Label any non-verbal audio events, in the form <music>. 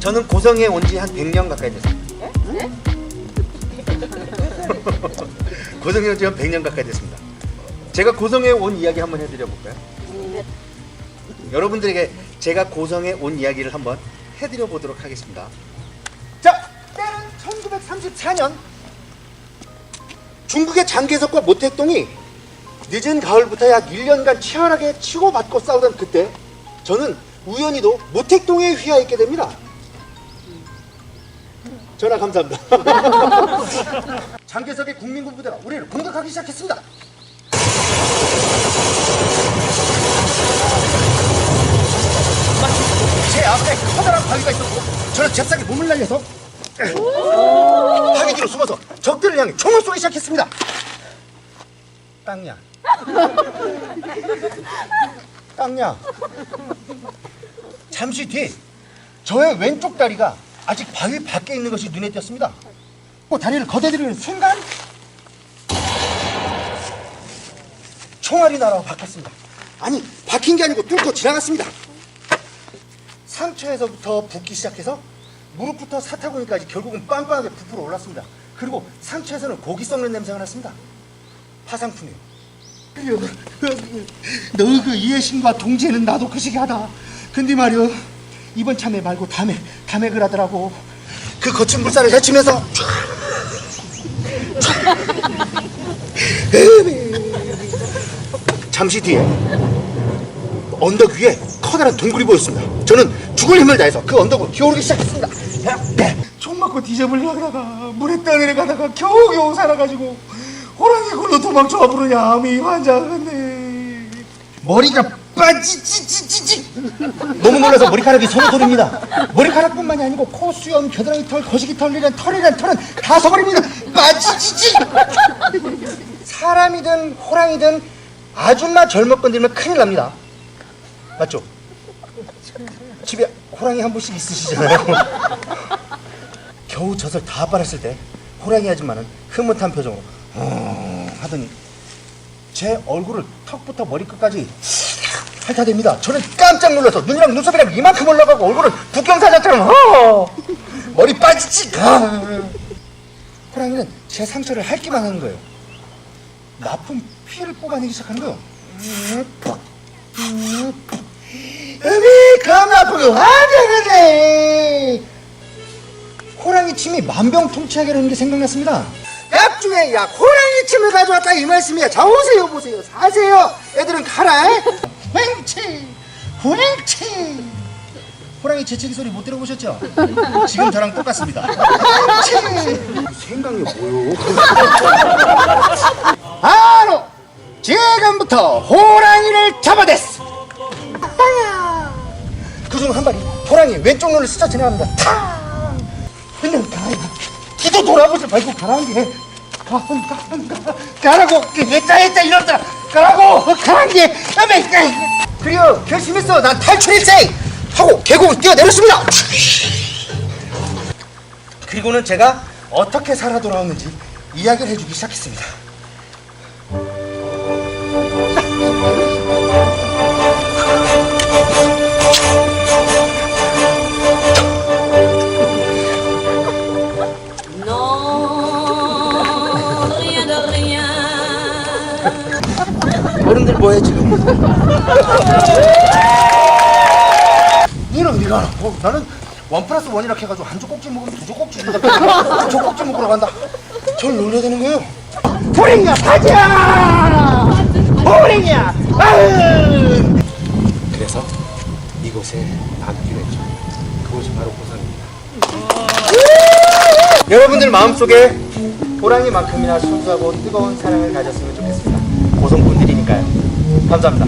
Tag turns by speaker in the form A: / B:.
A: 저는 고성에 온 지 한 100년 가까이 됐습니다. <laughs> 고성에 온 지 한 100년 가까이 됐습니다. 제가 고성에 온 이야기 한번 해드려 볼까요? 여러분들에게 제가 고성에 온 이야기를 한번 해드려 보도록 하겠습니다. 자, 때는 1934년 중국의 장개석과 모택동이 늦은 가을부터 약 1년간 치열하게 치고받고 싸우던 그때 저는 우연히도 모택동에 휘하였게 됩니다. 전화 감사합니다. <laughs> 장개석의 국민군 부대가 우리를 공격하기 시작했습니다. 제 앞에 커다란 바위가 있었고 저는 잽싸게 몸을 날려서 바위 뒤로 숨어서 적들을 향해 총을 쏘기 시작했습니다. 땅야. 땅야. 잠시 뒤 저의 왼쪽 다리가 아직 바위 밖에 있는 것이 눈에 띄었습니다. 그 다리를 걷어들이는 순간 총알이 날아와 박혔습니다. 아니 박힌 게 아니고 뚫고 지나갔습니다. 상처에서부터 붓기 시작해서 무릎부터 사타구니까지 결국은 빵빵하게 부풀어 올랐습니다. 그리고 상처에서는 고기 썩는 냄새가 났습니다. 화상품이요. 그래요. 너그 이해심과 동지에는 나도 그 시기하다. 근데 말이요. 이번 참에 말고 다음에 다음에 그러더라고. 그 거친 물살을 헤치면서 잠시 뒤에 언덕 위에 커다란 동굴이 보였습니다. 저는 죽을 힘을 다해서 그 언덕으로 기어오르기 시작했습니다. 총 맞고 뒤져보려다가 물에 떠내려가다가 겨우겨우 살아가지고 호랑이 굴로 도망쳐 부르냐 암이 환장하네. 머리가 빠지지지지지. 너무 놀라서 머리카락이 서서립니다. 머리카락뿐만이 아니고 코, 수염, 겨드랑이 털, 거시기 털, 이란 털이란 털은 다 서버립니다. 빠지지지. 사람이든 호랑이든 아줌마 젊어 건들면 큰일 납니다. 맞죠? 집에 호랑이 한 분씩 있으시잖아요. 겨우 젖을 다 빨았을 때 호랑이 아줌마는 흐뭇한 표정으로 어 하더니 제 얼굴을 턱부터 머리끝까지 핥아댑니다. 저는 깜짝 놀라서 눈이랑 눈썹이랑 이만큼 올라가고 얼굴은 국경사자처럼 어 머리 빠지지 가. 호랑이는 제 상처를 핥기만 하는 거예요. 나쁜 피를 뽑아내기 시작하는 거예요. 으미 겁나 아프게 환장하네 호랑이 침이 만병통치하게 하는 게 생각났습니다 약 중에 약 호랑이 침을 가져왔다 이 말씀이야 자 오세요 보세요 사세요 애들은 가라 횡치 후랭치. 호랑이 재채기 소리 못 들어보셨죠? 지금 저랑 똑같습니다. 횡치. 생각이 뭐요? 바로 지금부터 호랑이를 잡아댔어. 그중 한 발이 호랑이 왼쪽 눈을 스쳐 지나갑니다. 탕! 그냥 가야 기도 돌아보지 말고 가라는 게 가, 가, 가, 가라고. 했자 했자 이러더라 가라고. 가라는 게. 아멘 그리고 결심했어. 난 탈출일세 하고 계곡을 뛰어내렸습니다. 그리고는 제가 어떻게 살아 돌아왔는지 이야기를 해주기 시작했습니다 어른들 뭐해 지금? 니는 어디 가나? 어, 나는 원 플러스 원이라 해가지고 한 조각씩 먹으면 두 조각씩 준다. 두 조각씩 먹으러 간다. 절 놀려야 되는 거예요. 호랭이야 가자! 아유! 그래서 이곳에 담기로 했죠. 그곳이 바로 고성입니다. 여러분들 마음속에 호랑이만큼이나 순수하고 뜨거운 사랑을 가졌으면 좋겠습니다. 고성분들이니까요. 감사합니다.